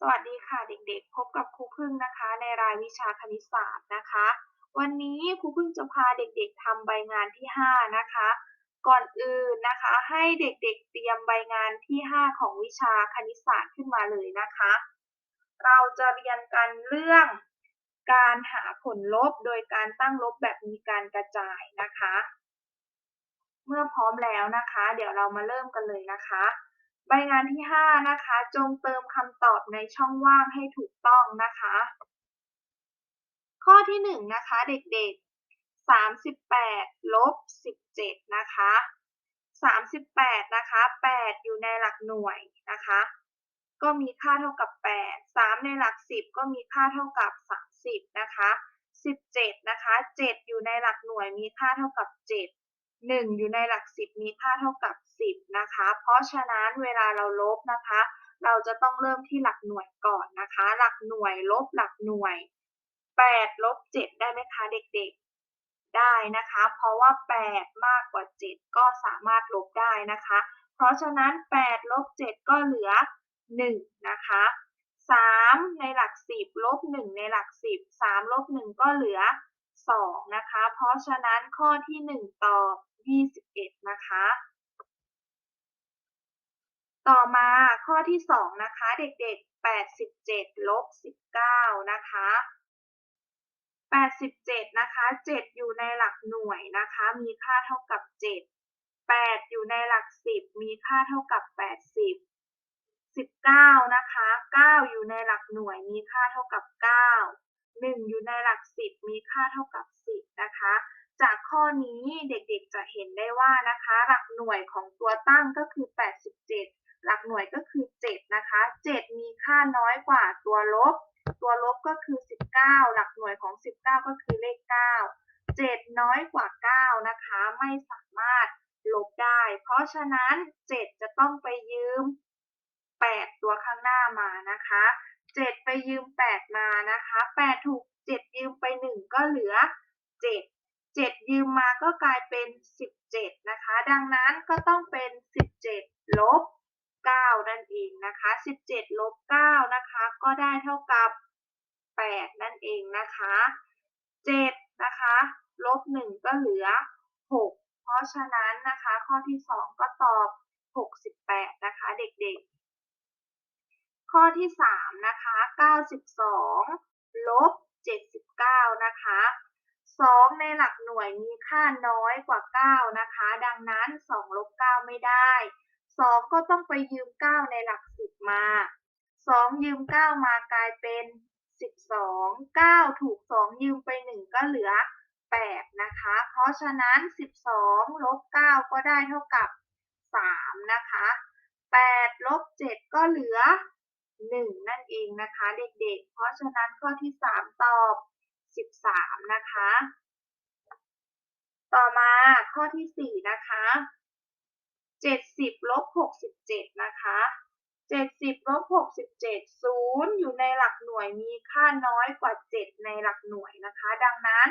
สวัสดีค่ะเด็กๆ พบกับครูพึ่งนะคะ ในรายวิชาคณิตศาสตร์นะคะ วันนี้ครูพึ่งจะพาเด็กๆทำใบงานที่ 5 นะคะ ก่อนอื่นนะคะให้เด็กๆเตรียมใบงานที่ 5 ของวิชาคณิตศาสตร์ขึ้นมาเลยนะคะ เราจะเรียนกันเรื่อง การหาผลลบโดยการตั้งลบแบบมีการกระจายนะคะ เมื่อพร้อมแล้วนะคะ เดี๋ยวเรามาเริ่มกันเลยนะคะ ใบงานที่ 5 นะคะ จงเติมคำตอบในช่องว่างให้ถูกต้องนะคะ ข้อที่ 1 นะคะเด็กๆ 38ลบ17 นะคะ 38 นะคะ 8 อยู่ในหลักหน่วยนะคะ ก็มีค่าเท่ากับ 8 3 ในหลัก 10 ก็มีค่าเท่ากับ 30 นะคะ 17 นะคะ 7 อยู่ในหลักหน่วยมีค่าเท่ากับ 7 1 อยู่ในหลัก 10 มีค่าเท่ากับ 10 นะคะ เพราะฉะนั้นเวลาเราลบนะคะ เราจะต้องเริ่มที่หลักหน่วยก่อนนะคะ หลักหน่วยลบหลักหน่วย 8 ลบ 7 ได้ไหมคะเด็กๆ ได้นะคะ เพราะว่า 8 มากกว่า 7 ก็สามารถลบได้นะคะ เพราะฉะนั้น 8 ลบ 7 ก็เหลือ 1 นะคะ 3 ในหลัก 10 ลบ 1 ในหลัก 10 3 ลบ 1 ก็เหลือ 2 นะคะ เพราะฉะนั้นข้อที่ 1 ตอบ 21 นะคะ ต่อมาข้อที่ 2 นะคะ เด็กๆ 87ลบ19 นะคะ87 นะคะ 7 อยู่ในหลักหน่วยนะคะ มีค่าเท่ากับ 7 8 อยู่ในหลัก 10 มีค่าเท่ากับ 80 19 นะคะ 9 อยู่ในหลักหน่วย มีค่าเท่ากับ 9 1 อยู่ในหลัก 10 มีค่าเท่ากับ 10 นะคะ จากข้อนี้เด็กๆจะเห็นได้ว่านะคะ หลักหน่วยของตัวตั้งก็คือ 87 หลักหน่วยก็คือ 7 นะคะ 7 มีค่าน้อยกว่าตัวลบ ตัวลบก็คือ 19 หลักหน่วยของ 19 ก็คือเลข 9 7 น้อยกว่า 9 นะคะ ไม่สามารถลบได้ เพราะฉะนั้น 7 จะต้องไปยืม 8 ตัวข้างหน้ามานะคะ 7ไปยืม8มานะคะ8ถูก7ยืมไป1ก็เหลือ7 7ยืมมาก็กลายเป็น17นะคะ ดังนั้นก็ต้องเป็น17ลบ9นั่นเองนะคะ17ลบ9นะคะ ก็ได้เท่ากับ8นั่นเองนะคะ7นะคะลบ1ก็เหลือ6เพราะฉะนั้นนะคะ ข้อที่2ก็ตอบ68นะคะ เด็กๆ ข้อที่ 3 นะคะ 92 ลบ 79 นะคะ 2 ในหลักหน่วยมีค่าน้อยกว่า 9 นะคะ ดังนั้น 2 ลบ 9 ไม่ได้ 2 ก็ต้องไปยืม 9 ในหลัก 10 มา 2 ยืม 9 มากลายเป็น 12 9 ถูก 2 ยืมไป 1 ก็เหลือ 8 นะคะ เพราะฉะนั้น 12 ลบ 9 ก็ได้เท่ากับ 3 นะคะ8ลบ7ก็เหลือ 1 นั่นเองนะคะเด็กๆ เพราะฉะนั้นข้อที่ 3 ตอบ 13 นะคะ ต่อมาข้อที่ 4 นะคะ 70ลบ67 นะคะ 70ลบ67 0 อยู่ในหลักหน่วยมีค่าน้อยกว่า 7 ในหลักหน่วยนะคะ ดังนั้น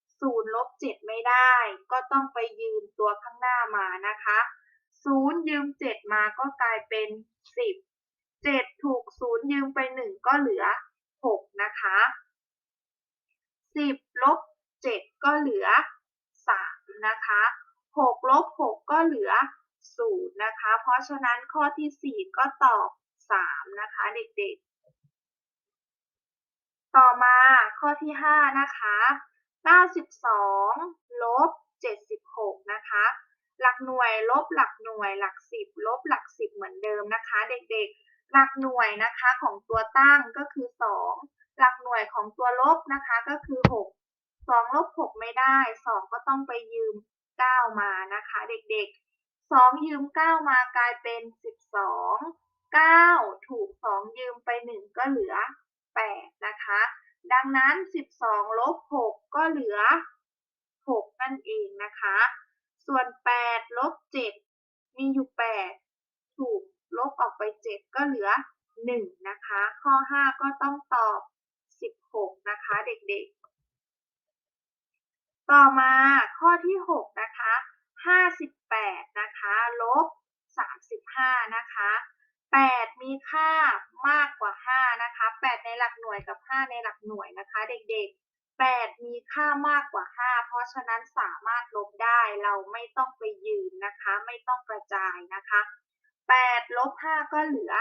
0ลบ7ไม่ได้ ก็ต้องไปยืมตัวข้างหน้ามานะคะ0ยืม7มาก็กลายเป็น 10 7 ถูก 0 ยืมไป 1 ก็เหลือ 6 นะคะ 10 ลบ 7 ก็เหลือ 3 นะคะ 6 ลบ 6 ก็เหลือ 0 นะคะ เพราะฉะนั้นข้อที่ 4 ก็ตอบ 3 นะคะเด็กๆ ต่อมาข้อที่ 5 นะคะ 92 ลบ 76 นะคะหลักหน่วยลบหลักหน่วยหลัก10ลบหลัก10เหมือนเดิมนะคะ เด็กๆ หลักหน่วยนะคะของตัวตั้งก็คือ 2 หลักหน่วยของตัวลบนะคะก็คือ 6 2ลบ6ไม่ได้ 2 ก็ต้องไปยืม 9 มานะคะ เด็กๆ 2 ยืม 9 มากลายเป็น 12 9 ถูก 2 ยืมไป 1 ก็เหลือ 8 นะคะ ดังนั้น 12 ลบ 6 ก็เหลือ 6 นั่นเองนะคะ ส่วน 8 ลบ 7 มีอยู่ 8 ถูก ลบออกไป 7 ก็เหลือ 1 นะคะ ข้อ 5 ก็ต้องตอบ 16 นะคะเด็กๆ ต่อมาข้อที่ 6 นะคะ 58 นะคะ ลบ 35 นะคะ 8 มีค่ามากกว่า 5 นะคะ 8 ในหลักหน่วยกับ 5 ในหลักหน่วยนะคะ เด็กๆ8 มีค่ามากกว่า 5 เพราะฉะนั้นสามารถลบได้ เราไม่ต้องไปยืนนะคะ ไม่ต้องกระจายนะคะ 8ลบ5ก็เหลือ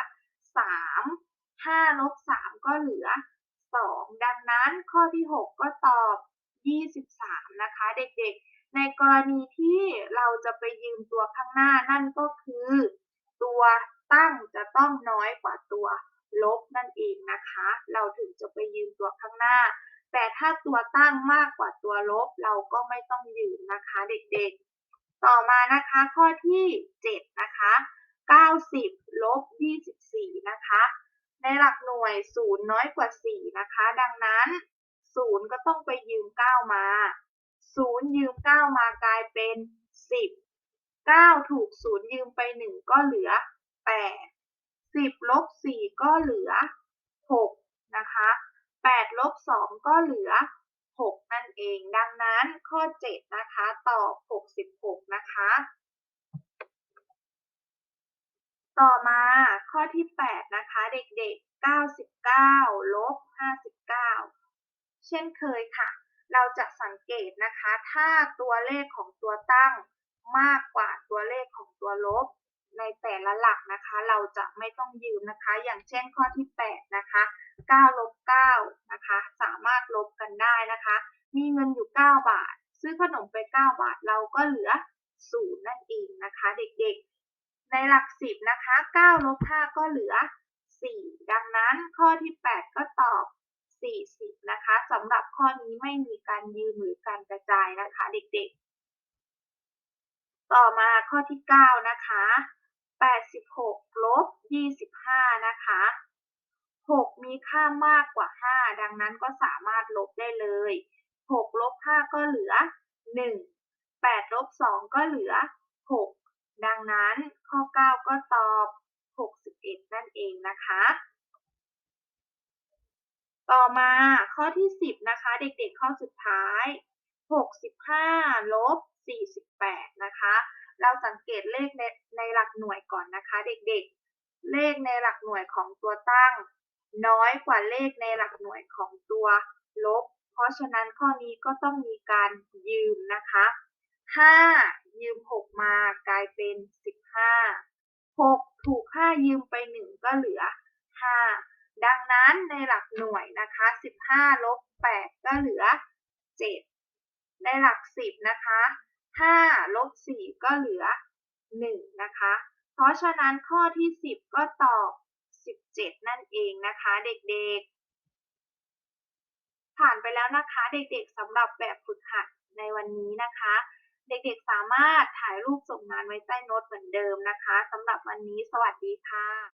3 5ลบ3ก็เหลือ 2 ดังนั้นข้อที่ 6 ก็ตอบ 23 นะคะเด็กๆ ในกรณีที่เราจะไปยืมตัวข้างหน้านั่นก็คือ ตัวตั้งจะต้องน้อยกว่าตัวลบนั่นเองนะคะ เราถึงจะไปยืมตัวข้างหน้า แต่ถ้าตัวตั้งมากกว่าตัวลบเราก็ไม่ต้องยืมนะคะเด็กๆ ต่อมานะคะข้อที่ 7 นะคะ 90 ลบ 24 นะคะ ในหลักหน่วย 0 น้อยกว่า 4 นะคะ ดังนั้น 0 ก็ต้องไปยืม 9 มา 0 ยืม 9 มากลายเป็น 10 9 ถูก 0 ยืมไป 1 ก็เหลือ 8 10 ลบ 4 ก็เหลือ 6 นะคะ 8 ลบ 2 ก็เหลือ 6 นั่นเอง ดังนั้นข้อ 7 นะคะ ตอบ 66 นะคะ ต่อมาข้อที่ 8 นะคะ เด็กๆ 99 ลบ 59 เช่นเคยค่ะ เราจะสังเกตนะคะ ถ้าตัวเลขของตัวตั้งมากกว่าตัวเลขของตัวลบ ในแต่ละหลักนะคะ เราจะไม่ต้องยืมนะคะ อย่างเช่นข้อที่ 8 นะคะ 9 ลบ 9 นะคะ สามารถลบกันได้นะคะ มีเงินอยู่ 9 บาท ซื้อขนมไป 9 บาท เราก็เหลือ 0 นั่นเองนะคะ เด็กๆ ในหลัก10นะคะ9ลบ5ก็เหลือ 4 ดังนั้นข้อที่ 8 ก็ตอบ 40 นะคะสำหรับข้อนี้ไม่มีการยืมหรือการกระจายนะคะเด็กๆ ต่อมาข้อที่ 9 นะคะ 86ลบ25 นะคะ 6 มีค่ามากกว่า 5 ดังนั้นก็สามารถลบได้เลย 6 ลบ 5 ก็เหลือ 1 8 ลบ 2 ก็เหลือ 6 ดังนั้นข้อ 9 ก็ตอบ 61 นั่นเองนะคะ ต่อมาข้อที่ 10 นะคะ เด็กๆข้อสุดท้าย 65 ลบ 48 นะคะ เราสังเกตเลขในในหลักหน่วยก่อนนะคะ เด็กๆ เลขในหลักหน่วยของตัวตั้ง น้อยกว่าเลขในหลักหน่วยของตัวลบ เพราะฉะนั้นข้อนี้ก็ต้องมีการยืมนะคะ 5ยืม6มากลายเป็น15 6ถูก5ยืมไป1ก็เหลือ5ดังนั้นในหลักหน่วยนะคะ15ลบ8ก็เหลือ7ในหลัก10นะคะ5ลบ4ก็เหลือ1นะคะ เพราะฉะนั้นข้อที่10ก็ตอบ17นั่นเองนะคะเด็กๆ ผ่านไปแล้วนะคะเด็กๆสำหรับแบบฝึกหัดในวันนี้นะคะ เด็กๆสามารถถ่ายรูปส่งงานไว้ใต้โน้ตเหมือนเดิมนะคะสำหรับวันนี้สวัสดีค่ะ